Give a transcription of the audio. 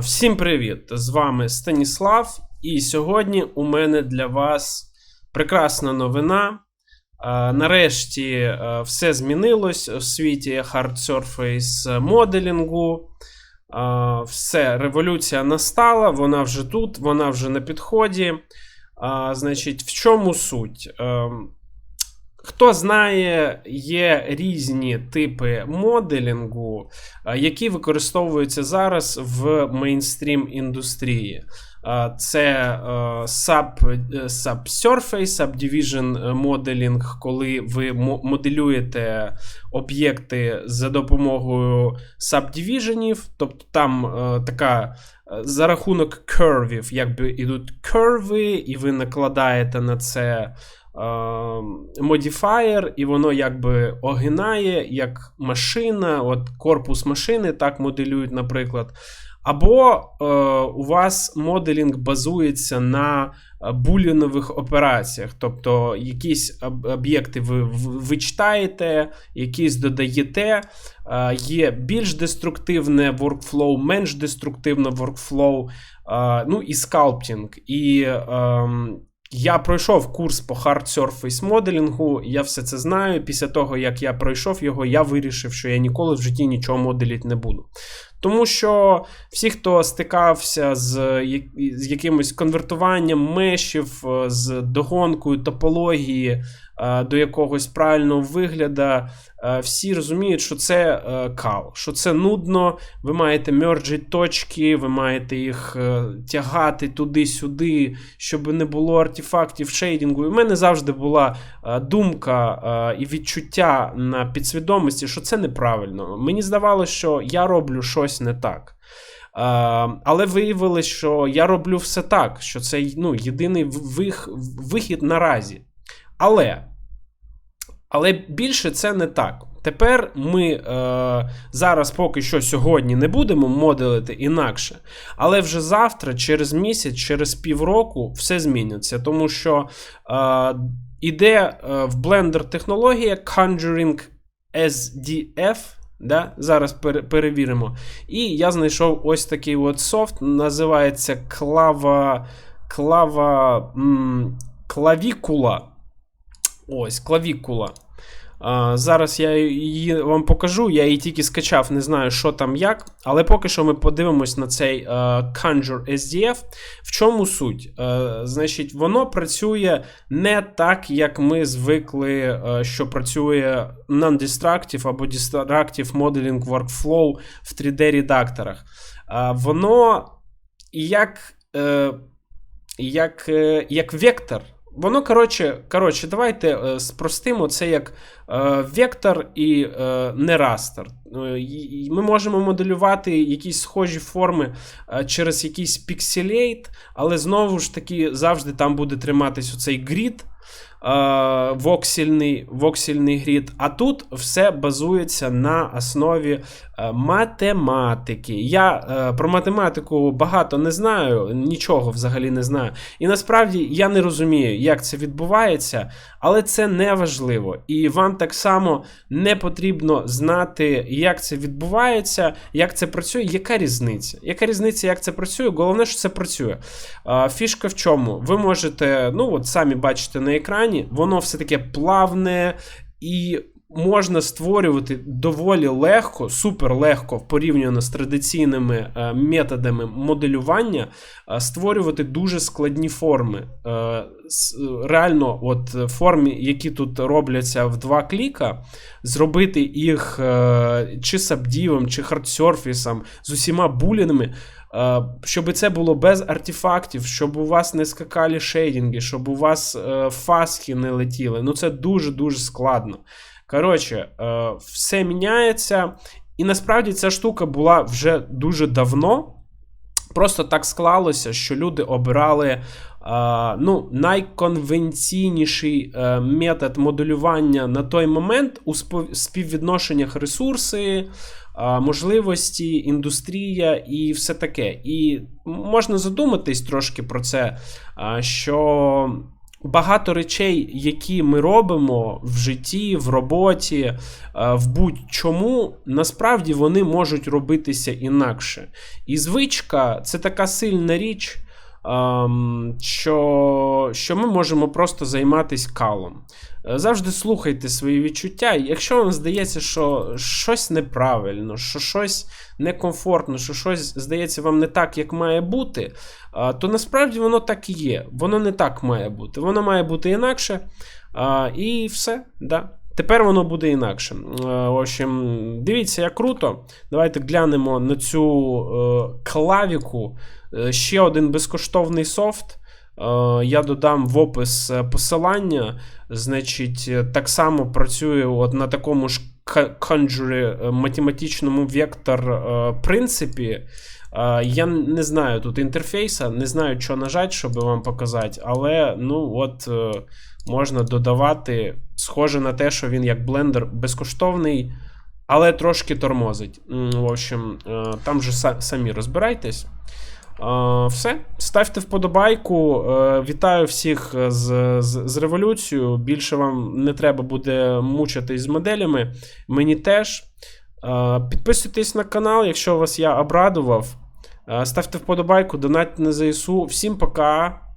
Всім привіт! З вами Станіслав, і сьогодні у мене для вас прекрасна новина. Нарешті все змінилось у світі Hard Surface моделінгу. Все, революція настала, вона вже тут, вона вже на підході. Значить, в чому суть? Хто знає, є різні типи моделінгу, які використовуються зараз в мейнстрім індустрії. Це е, sub, е, subsurface, subdivision моделінг, коли ви моделюєте об'єкти за допомогою сабдивіженів, тобто там е, така е, за рахунок кервів, якби ідуть керви, і ви накладаєте на це модіфаєр, і воно якби огинає як машина, от корпус машини так моделюють, наприклад. Або е, у вас моделінг базується на е, булінових операціях, тобто якісь об'єкти ви, в- ви читаєте, якісь додаєте. Е, є більш деструктивне workflow, менш деструктивне workflow, е, ну і скалптінг. І ем, я пройшов курс по Hard Surface моделінгу, я все це знаю. Після того, як я пройшов його, я вирішив, що я ніколи в житті нічого моделіти не буду. Тому що всі, хто стикався з, з якимось конвертуванням мешів, е, з догонкою топології е, до якогось правильного вигляду, е, всі розуміють, що це кал, що це нудно, ви маєте мерджити точки, ви маєте їх тягати туди-сюди, щоб не було артефактів шейдінгу. І в мене завжди була думка і відчуття на підсвідомості, що це неправильно. Мені здавалося, що я роблю щось не так. Е, але виявилось, що я роблю все так, що це ну, єдиний вих, вихід наразі. Але, але більше це не так. Тепер ми е, зараз поки що сьогодні не будемо моделити інакше, але вже завтра, через місяць, через півроку все зміниться, тому що е, іде е, в Blender технологія Conjuring SDF. Да? Зараз пер перевіримо. І я знайшов ось такий от софт, називається клава, клава, м, клавікула. Ось, клавікула. Зараз я її вам покажу. Я її тільки скачав, не знаю, що там як. Але поки що ми подивимось на цей е, Conjure SDF. В чому суть? Е, значить, воно працює не так, як ми звикли, е, що працює non-destructive або destructive modeling workflow в 3D-редакторах. Е, воно як, як, як вектор. Воно, коротше, коротше, давайте е, спростимо це як е, вектор і е, не растер. Е, Ми можемо моделювати якісь схожі форми е, через якийсь пікселейт, але знову ж таки завжди там буде триматись оцей грід. Е, Воксельний, воксельний грід, а тут все базується на основі е, математики. Я е, про математику багато не знаю, нічого взагалі не знаю. І насправді я не розумію, як це відбувається, але це не важливо. І вам так само не потрібно знати, як це відбувається, як це працює, яка різниця? Яка різниця, як це працює? Головне, що це працює. Фішка в чому? Ви можете, ну от самі бачите на екрані, воно все таке плавне і. Можна створювати доволі легко, супер легко порівняно з традиційними е, методами моделювання, е, створювати дуже складні форми. Е, реально, от форми, які тут робляться в два кліка, зробити їх чи сабдівом, чи хардсерфісом, з усіма булінами. Е, Щоб це було без артефактів, щоб у вас не скакали шейдинги, щоб у вас е, фаски не летіли. Ну це дуже-дуже складно. Коротше, е, все міняється. І насправді ця штука була вже дуже давно. Просто так склалося, що люди обирали ну, найконвенційніший метод моделювання на той момент у співвідношеннях ресурси, можливості, індустрія і все таке. І можна задуматись трошки про це, що багато речей, які ми робимо в житті, в роботі, в будь-чому, насправді вони можуть робитися інакше. І звичка це така сильна річ, що, що ми можемо просто займатися калом. Е, Завжди слухайте свої відчуття. Якщо вам здається, що щось неправильно, що щось некомфортно, що щось здається вам не так, як має бути, а, то насправді воно так і є. Воно не так має бути. Воно має бути інакше. А, І все. Да. Тепер воно буде інакше. Е, В общем, дивіться, як круто. Давайте глянемо на цю е, клавіку. Е, Ще один безкоштовний софт. Я додам в опис посилання. Значить, так само працює от на такому ж ка- е, математичному вектор е, принципі. Е, Я не знаю тут інтерфейса, не знаю, що нажати, щоб вам показати, але ну от можна додавати. Схоже на те, що він як блендер безкоштовний, але трошки тормозить. В общем, там же самі розбирайтесь. Е, Все, ставте вподобайку. Е, Вітаю всіх з, з, з революцією. Більше вам не треба буде мучитись з моделями. Мені теж. Е, Підписуйтесь на канал, якщо вас я обрадував. Ставте вподобайку, донатьте на ЗСУ. Всім пока.